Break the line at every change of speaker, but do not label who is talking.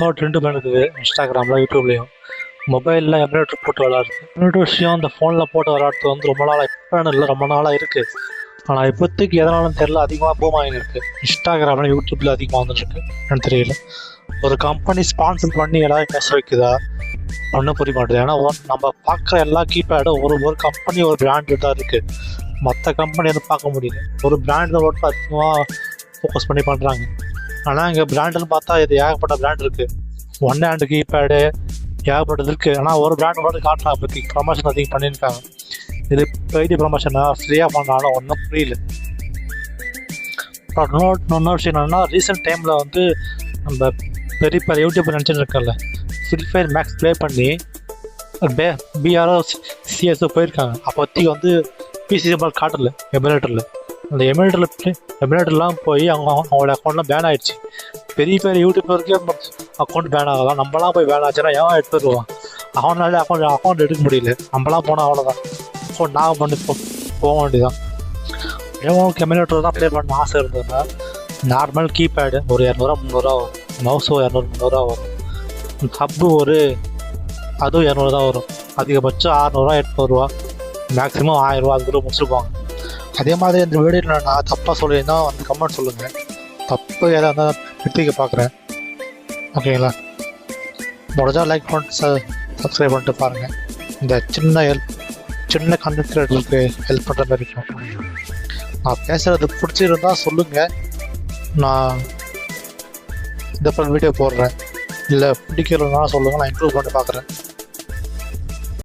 இப்போ ட்ரெண்டு இருக்குது இன்ஸ்டாகிராமில் யூடியூப்லேயும் மொபைலில் எம்ப்ராய்டர் போட்டு விளாட்றது இன்னொரு விஷயம் அந்த ஃபோனில் போட்டு விளாட்றது வந்து ரொம்ப நாளாக இப்போன்னு இல்லை ரொம்ப நாளாக இருக்குது ஆனால் இப்போதைக்கு எதனாலும் தெரில அதிகமாக பூம் இருக்குது இன்ஸ்டாகிராமில் யூடியூப்பில் அதிகமாக வந்துருக்கு எனக்கு தெரியல. ஒரு கம்பெனி ஸ்பான்சர் பண்ணி எல்லாரும் பேச வைக்குதா? ஒன்றும் புரிய மாட்டேது. ஏன்னா நம்ம பார்க்குற எல்லா கீபேடும் ஒரு ஒரு கம்பெனி ஒரு பிராண்டு தான் இருக்குது மற்ற கம்பெனி வந்து பார்க்க முடியல. ஒரு பிராண்ட் தான் மட்டும் அதிகமாக ஃபோக்கஸ் பண்ணி பண்ணுறாங்க ஆனால் இங்கே பிராண்டுன்னு பார்த்தா இது ஏகப்பட்ட பிராண்ட் இருக்குது ஒன் ஹேண்டு கீபேடு ஏகப்பட்டது இருக்குது ஆனால் ஒரு பிராண்ட் மட்டும் காட்டுறாங்க பற்றி ப்ரமோஷன் அதிகம் பண்ணியிருக்காங்க. இது பெய்டி ப்ரமோஷனா ஃப்ரீயாக பண்ணாலும் ஒன்றும் புரியல. அப்புறம் இன்னொரு இன்னொரு விஷயம் என்னென்னா ரீசெண்ட் டைமில் வந்து நம்ம பெரிய பெரிய யூடியூப் நினச்சிட்டு இருக்கல ஃப்ரீ ஃபயர் மேக்ஸ் ப்ளே பண்ணி பே பிஆர்ஓ சிஎஸ்ஓ போயிருக்காங்க. அப்போதைக்கு வந்து பிசி சிம்பிள் காட்டல எமுலேட்டரில் அந்த எமுலேட்டரில் ப்ளே போய் அவங்க அவங்களோட அக்கௌண்ட்லாம் பேன் ஆகிடுச்சு பெரிய பெரிய யூடியூபருக்கே அக்கௌண்ட் பேன் ஆகலாம் நம்மலாம் போய் பேன் ஆச்சுன்னா ஏன் எடுத்துருவான் அவனால அக்கௌண்ட் அக்கௌண்ட் எடுக்க முடியல. நம்மளாம் போனால் அவ்வளோதான் அக்கௌண்ட் நான் பண்ணி போ போக வேண்டியதான் ஏன் எமுலேட்டர் தான் ப்ளே பண்ண ஆசை இருந்ததுன்னா நார்மல் கீபேடு ஒரு இரநூறுவா முந்நூறுரூவா வரும். மவுஸும் இரநூறு முந்நூறுரூவா வரும். ஹப்பு ஒரு அதுவும் இரநூறு தான் வரும். அதிகபட்சம் ஆறுநூறுவா எட்நூறுரூவா மேக்ஸிமம் ஆயிரம் ரூபா கூட முடிச்சுருப்பாங்க. அதே மாதிரி இந்த வீடியோ நான் தப்பாக சொல்லியிருந்தா வந்து கமெண்ட் சொல்லுங்கள் தப்பு எதாக இருந்தால் எடுத்துக்க பார்க்குறேன். ஓகேங்களா முடிஞ்சால் லைக் பண்ணிட்டு சப்ஸ்கிரைப் பண்ணிட்டு பாருங்கள் இந்த சின்ன ஹெல்ப் சின்ன கண்டென்ட் கிரியேட்டருக்கு ஹெல்ப் பண்ணுற மாதிரி இருக்கும். நான் பேசுகிறது பிடிச்சிருந்தா சொல்லுங்கள் நான் இந்த வீடியோ போடுறேன். இல்லை பிடிக்கலன்னா சொல்லுங்கள் நான் இம்ப்ரூவ் பண்ணி பார்க்குறேன்